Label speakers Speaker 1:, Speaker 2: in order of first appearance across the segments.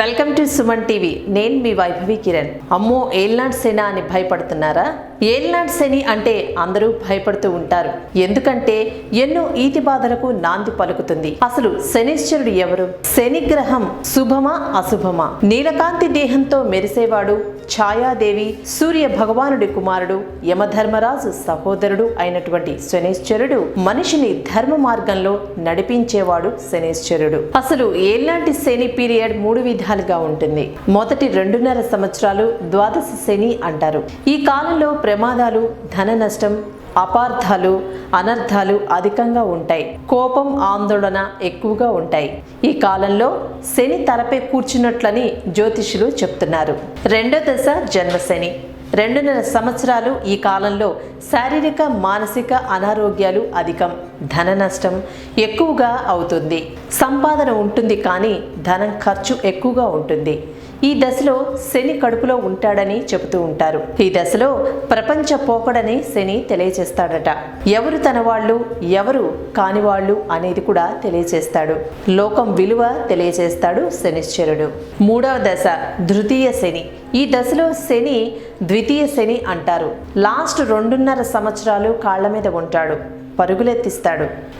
Speaker 1: Welcome to Suman TV. నేను మీ వైభవి కిరణ్. అమ్మో ఏల్నాడ్ సేన అని భయపడుతున్నారా? ఏల్నాడ్ శని అంటే అందరూ భయపడుతూ ఉంటారు. ఎందుకంటే ఎన్నో ఈతి బాధలకు నాంది పలుకుతుంది. అసలు శనిశ్చరుడు ఎవరు? శని గ్రహం శుభమా అశుభమా? నీలకాంతి దేహంతో మెరిసేవాడు ఛాయాదేవి సూర్య భగవానుడి కుమారుడు యమధర్మరాజు సహోదరుడు అయినటువంటి శనేశ్వరుడు మనిషిని ధర్మ మార్గంలో నడిపించేవాడు శనేశ్వరుడు. అసలు ఏలాంటి శని పీరియడ్ మూడు విధాలుగా ఉంటుంది. మొదటి రెండున్నర సంవత్సరాలు ద్వాదశ శని అంటారు. ఈ కాలంలో ప్రమాదాలు ధన నష్టం అపార్థాలు అనర్థాలు అధికంగా ఉంటాయి. కోపం ఆందోళన ఎక్కువగా ఉంటాయి. ఈ కాలంలో శని తలపై కూర్చున్నట్లని జ్యోతిషులు చెప్తున్నారు. రెండో దశ జన్మశని. రెండున్నర సంవత్సరాలు ఈ కాలంలో శారీరక మానసిక అనారోగ్యాలు అధికం. ధన నష్టం ఎక్కువగా అవుతుంది. సంపాదన ఉంటుంది కానీ ధనం ఖర్చు ఎక్కువగా ఉంటుంది. ఈ దశలో శని కడుపులో ఉంటాడని చెబుతూ ఉంటారు. ఈ దశలో ప్రపంచ పోకడని శని తెలియజేస్తాడట ఎవరు తన వాళ్ళు ఎవరు కాని వాళ్ళు అనేది కూడా తెలియజేస్తాడు లోకం విలువ తెలియజేస్తాడు శనిశ్చరుడు. మూడవ దశ ద్వితీయ శని. ఈ దశలో శని ద్వితీయ శని అంటారు. లాస్ట్ రెండున్నర సంవత్సరాలు కాళ్ళ మీద ఉంటాడు. పరుగులెత్తిస్తాడు.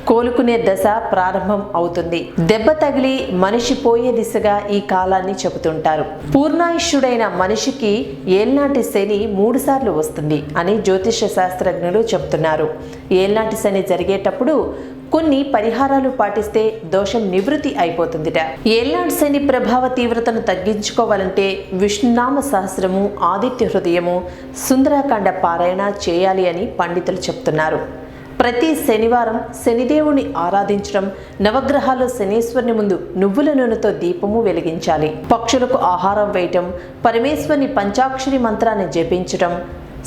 Speaker 1: కోలుకునే దశ ప్రారంభం అవుతుంది. దెబ్బ తగిలి మనిషి పోయే దిశగా ఈ కాలాన్ని చెబుతుంటారు. పూర్ణాయుష్యుడైన మనిషికి ఏల్నాటి శని మూడు సార్లు వస్తుంది అని జ్యోతిష శాస్త్రజ్ఞులు చెబుతున్నారు. ఏల్నాటి శని జరిగేటప్పుడు కొన్ని పరిహారాలు పాటిస్తే దోషం నివృత్తి అయిపోతుందిట. ఏల్నాటి శని ప్రభావ తీవ్రతను తగ్గించుకోవాలంటే విష్ణునామ సహస్రము ఆదిత్య హృదయము సుందరాకాండ పారాయణ చేయాలి అని పండితులు చెప్తున్నారు ప్రతి శనివారం శనిదేవుని ఆరాధించడం నవగ్రహాలు శనీశ్వరుని ముందు నువ్వుల నూనెతో దీపము వెలిగించాలి. పక్షులకు ఆహారం వేయటం పరమేశ్వరుని పంచాక్షరి మంత్రాన్ని జపించటం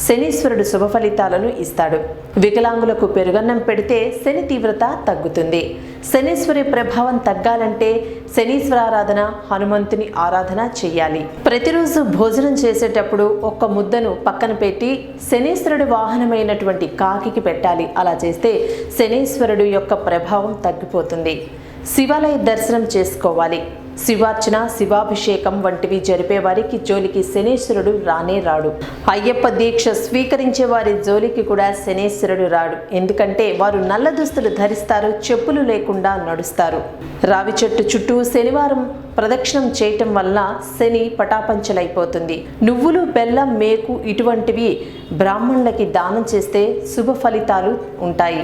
Speaker 1: శనీశ్వరుడు శుభ ఫలితాలను ఇస్తాడు. వికలాంగులకు పెరుగన్నం పెడితే శని తీవ్రత తగ్గుతుంది. శనీశ్వరి ప్రభావం తగ్గాలంటే శనీశ్వరారాధన హనుమంతుని ఆరాధన చెయ్యాలి ప్రతిరోజు భోజనం చేసేటప్పుడు ఒక్క ముద్దను పక్కన పెట్టి శనీశ్వరుడు వాహనమైనటువంటి కాకికి పెట్టాలి. అలా చేస్తే శనీశ్వరుడు యొక్క ప్రభావం తగ్గిపోతుంది. శివాలయ దర్శనం చేసుకోవాలి. శివార్చన శివాభిషేకం వంటివి జరిపే వారికి జోలికి శనేశ్వరుడు రానే రాడు. అయ్యప్ప దీక్ష స్వీకరించే వారి జోలికి కూడా శనేశ్వరుడు రాడు. ఎందుకంటే వారు నల్ల దుస్తులు ధరిస్తారు చెప్పులు లేకుండా నడుస్తారు. రావి చెట్టు చుట్టూ శనివారం ప్రదక్షిణం చేయటం వల్ల శని పటాపంచలైపోతుంది. నువ్వులు బెల్లం మేకు ఇటువంటివి బ్రాహ్మణులకి దానం చేస్తే శుభ ఫలితాలు ఉంటాయి.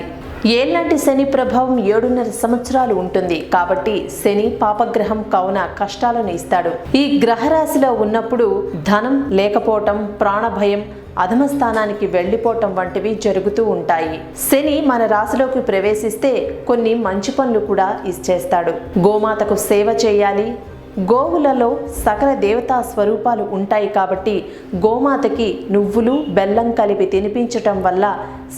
Speaker 1: ఏలాంటి శని ప్రభావం ఏడున్నర సంవత్సరాలు ఉంటుంది. కాబట్టి శని పాపగ్రహం కావున కష్టాలను ఇస్తాడు. ఈ గ్రహరాశిలో ఉన్నప్పుడు ధనం లేకపోవటం ప్రాణభయం అధమ స్థానానికి వెళ్ళిపోవటం వంటివి జరుగుతూ ఉంటాయి. శని మన రాశిలోకి ప్రవేశిస్తే కొన్ని మంచి పనులు కూడా ఇచ్చేస్తాడు. గోమాతకు సేవ చేయాలి గోవులలో సకల దేవతా స్వరూపాలు ఉంటాయి కాబట్టి గోమాతకి నువ్వులు బెల్లం కలిపి తినిపించటం వల్ల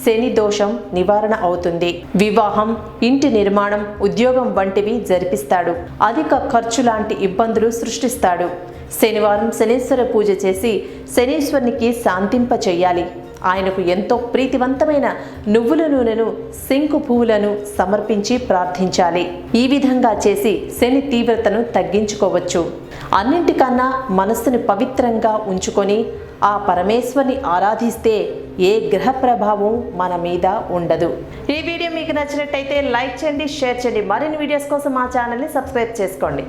Speaker 1: శని దోషం నివారణ అవుతుంది. వివాహం ఇంటి నిర్మాణం ఉద్యోగం వంటివి జరిపిస్తాడు. అధిక ఖర్చు లాంటి ఇబ్బందులు సృష్టిస్తాడు. శనివారం శనీశ్వర పూజ చేసి శనీశ్వరునికి శాంతింప చెయ్యాలి. ఆయనకు ఎంతో ప్రీతివంతమైన నువ్వుల నూనెను శంకు పువ్వులను సమర్పించి ప్రార్థించాలి. ఈ విధంగా చేసి శని తీవ్రతను తగ్గించుకోవచ్చు. అన్నింటికన్నా మనస్సుని పవిత్రంగా ఉంచుకొని ఆ పరమేశ్వరిని ఆరాధిస్తే ఏ గ్రహ ప్రభావం మన మీద ఉండదు. ఈ వీడియో మీకు నచ్చినట్టయితే లైక్ చేయండి షేర్ చేయండి. మరిన్ని వీడియోస్ కోసం మా ఛానల్ని సబ్స్క్రైబ్ చేసుకోండి.